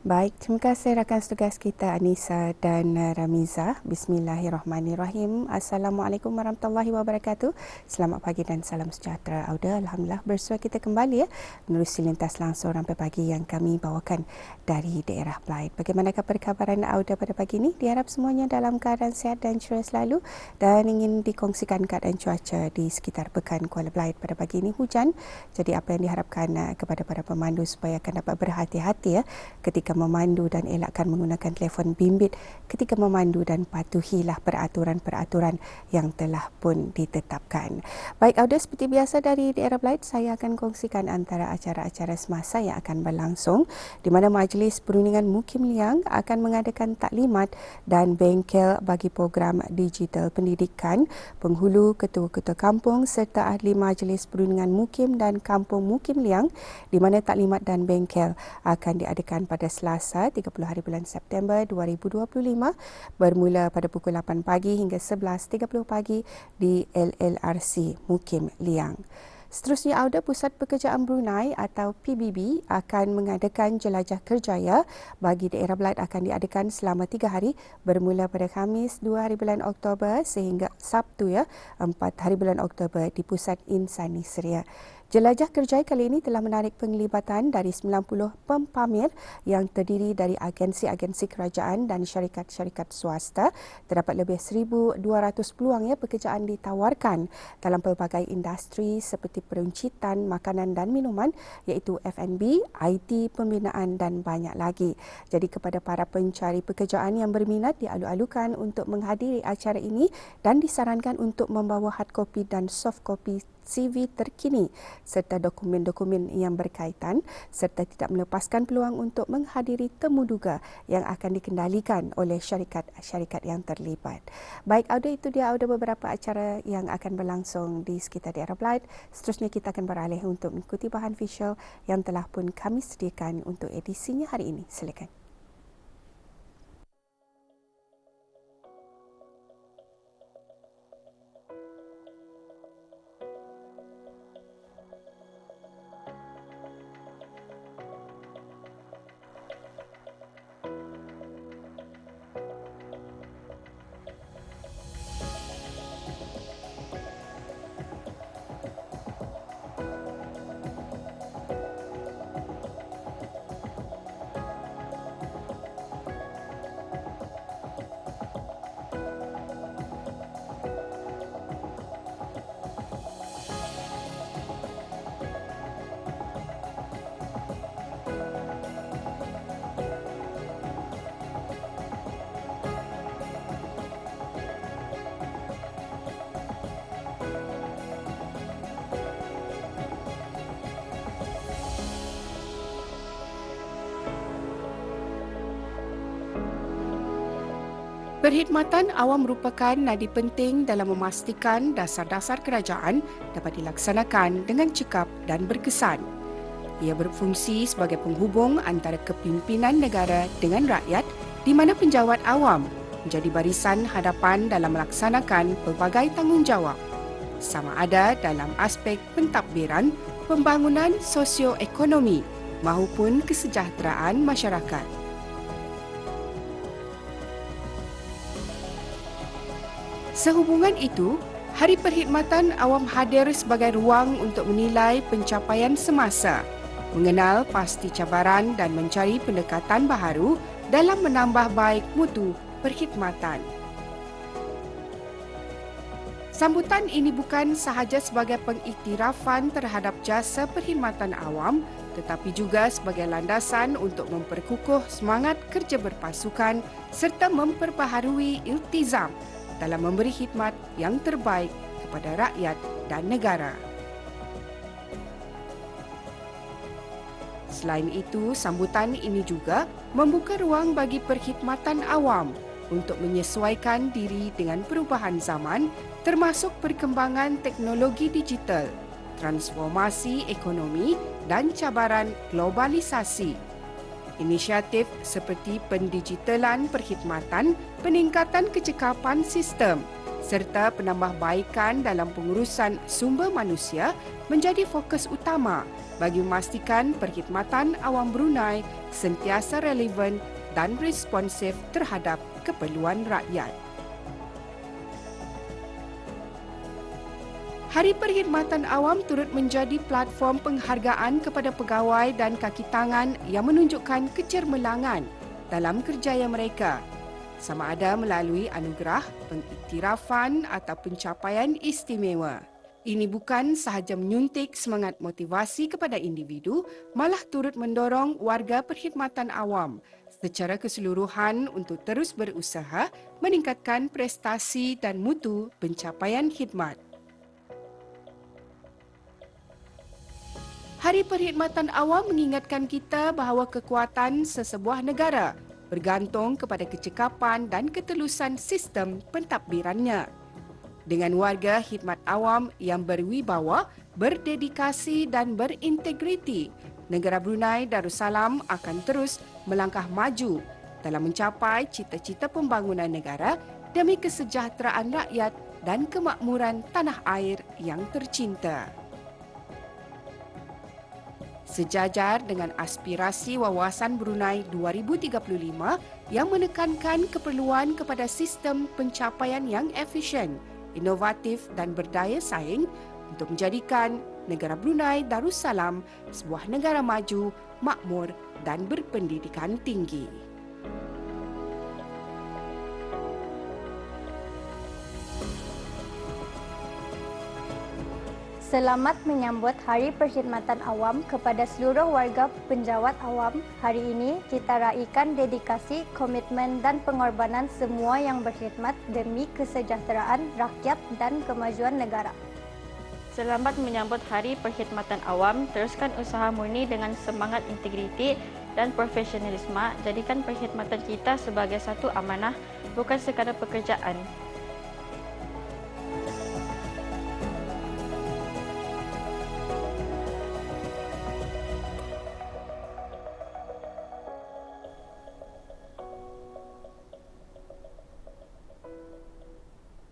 Baik, terima kasih rakan tugas kita Anissa dan uh, Ramiza. Bismillahirrahmanirrahim. Assalamualaikum warahmatullahi wabarakatuh. Selamat pagi dan salam sejahtera. Auda, Alhamdulillah bersua kita kembali ya. Menerusi lintas langsung sampai pagi yang kami bawakan dari daerah Blythe. Bagaimanakah perkabaran Auda pada pagi ini? Diharap semuanya dalam keadaan sihat dan ceria selalu dan ingin dikongsikan keadaan cuaca di sekitar pekan Kuala Blythe pada pagi ini hujan. Jadi apa yang diharapkan uh, kepada para pemandu supaya akan dapat berhati-hati ya ketika ketika memandu dan elakkan menggunakan telefon bimbit ketika memandu dan patuhilah peraturan-peraturan yang telah pun ditetapkan. Baik, Auda, seperti biasa dari daerah Blythe, saya akan kongsikan antara acara-acara semasa yang akan berlangsung di mana Majlis Perundingan Mukim Liang akan mengadakan taklimat dan bengkel bagi program digital pendidikan penghulu ketua-ketua kampung serta ahli Majlis Perundingan Mukim dan Kampung Mukim Liang di mana taklimat dan bengkel akan diadakan pada Selasa 30 hari bulan September 2025 bermula pada pukul 8 pagi hingga 11.30 pagi di LLRC Mukim Liang. Seterusnya, Auda Pusat Pekerjaan Brunei atau PBB akan mengadakan jelajah kerjaya bagi daerah Belait akan diadakan selama tiga hari bermula pada Khamis 2 hari bulan Oktober sehingga Sabtu ya 4 hari bulan Oktober di Pusat Insani Seria. Jelajah kerjaya kali ini telah menarik penglibatan dari 90 pempamer yang terdiri dari agensi-agensi kerajaan dan syarikat-syarikat swasta. Terdapat lebih 1,200 peluang ya pekerjaan ditawarkan dalam pelbagai industri seperti peruncitan, makanan dan minuman iaitu F&B, IT, pembinaan dan banyak lagi. Jadi kepada para pencari pekerjaan yang berminat dialu-alukan untuk menghadiri acara ini dan disarankan untuk membawa hard copy dan soft copy CV terkini serta dokumen-dokumen yang berkaitan serta tidak melepaskan peluang untuk menghadiri temu duga yang akan dikendalikan oleh syarikat-syarikat yang terlibat. Baik, ada itu dia ada beberapa acara yang akan berlangsung di sekitar daerah Blight. Seterusnya kita akan beralih untuk mengikuti bahan visual yang telah pun kami sediakan untuk edisinya hari ini. Silakan. Perkhidmatan awam merupakan nadi penting dalam memastikan dasar-dasar kerajaan dapat dilaksanakan dengan cekap dan berkesan. Ia berfungsi sebagai penghubung antara kepimpinan negara dengan rakyat di mana penjawat awam menjadi barisan hadapan dalam melaksanakan pelbagai tanggungjawab sama ada dalam aspek pentadbiran, pembangunan sosioekonomi maupun kesejahteraan masyarakat. Sehubungan itu, Hari Perkhidmatan Awam hadir sebagai ruang untuk menilai pencapaian semasa, mengenal pasti cabaran dan mencari pendekatan baharu dalam menambah baik mutu perkhidmatan. Sambutan ini bukan sahaja sebagai pengiktirafan terhadap jasa perkhidmatan awam tetapi juga sebagai landasan untuk memperkukuh semangat kerja berpasukan serta memperbaharui iltizam dalam memberi khidmat yang terbaik kepada rakyat dan negara. Selain itu, sambutan ini juga membuka ruang bagi perkhidmatan awam untuk menyesuaikan diri dengan perubahan zaman termasuk perkembangan teknologi digital, transformasi ekonomi dan cabaran globalisasi. Inisiatif seperti pendigitalan perkhidmatan, peningkatan kecekapan sistem serta penambahbaikan dalam pengurusan sumber manusia menjadi fokus utama bagi memastikan perkhidmatan awam Brunei sentiasa relevan dan responsif terhadap keperluan rakyat. Hari Perkhidmatan Awam turut menjadi platform penghargaan kepada pegawai dan kaki tangan yang menunjukkan kecermelangan dalam kerjaya mereka sama ada melalui anugerah, pengiktirafan atau pencapaian istimewa. Ini bukan sahaja menyuntik semangat motivasi kepada individu, malah turut mendorong warga perkhidmatan awam secara keseluruhan untuk terus berusaha meningkatkan prestasi dan mutu pencapaian khidmat. Hari Perkhidmatan Awam mengingatkan kita bahawa kekuatan sesebuah negara bergantung kepada kecekapan dan ketelusan sistem pentadbirannya. Dengan warga khidmat awam yang berwibawa, berdedikasi dan berintegriti, negara Brunei Darussalam akan terus melangkah maju dalam mencapai cita-cita pembangunan negara demi kesejahteraan rakyat dan kemakmuran tanah air yang tercinta sejajar dengan aspirasi wawasan Brunei 2035 yang menekankan keperluan kepada sistem pencapaian yang efisien, inovatif dan berdaya saing untuk menjadikan negara Brunei Darussalam sebuah negara maju, makmur dan berpendidikan tinggi. Selamat menyambut Hari Perkhidmatan Awam kepada seluruh warga penjawat awam. Hari ini kita raikan dedikasi, komitmen dan pengorbanan semua yang berkhidmat demi kesejahteraan rakyat dan kemajuan negara. Selamat menyambut Hari Perkhidmatan Awam. Teruskan usaha murni dengan semangat integriti dan profesionalisme. Jadikan perkhidmatan kita sebagai satu amanah, bukan sekadar pekerjaan.